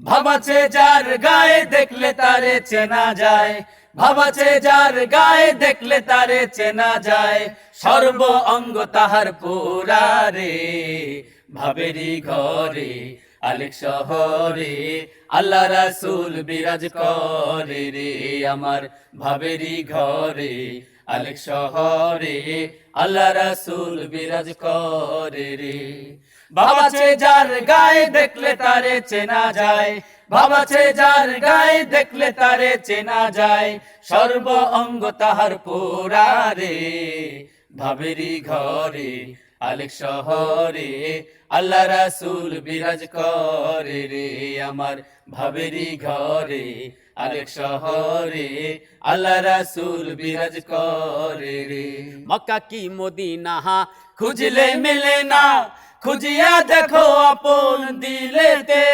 ভাবাছে যার গায়ে দেখলে তারে চেনা যায়। ভাবাছে যার গায়ে দেখলে তারে চেনা যায়। সর্ব অঙ্গ তাহার পুরারে ভাবেরি ঘরে, আলেক শহরে, আল্লাহ রাসূল বিরাজ করে রে আমার ভাবেরি ঘরে, আলেক শহরে, আল্লাহ রাসূল বিরাজ করে রে। বাবাছে যার গায়ে দেখলে তারে চেনা যায় বাবাছে যার গায়ে দেখলে তারে চেনা যায়, সর্ব অঙ্গ তাহার পোড়ারে ভাবেরি ঘরে আলেক শহরে, আল্লাহ রাসুল বিরাজ করে রে আমার ভাবেরি ঘরে। আলেক শহরে, আল্লাহ রাসুল বিরাজ করে রে। মক্কা কি মদিনা? খুঁজলে মেলে না। খুঁজিয়া দেখো আপন দিলেতে।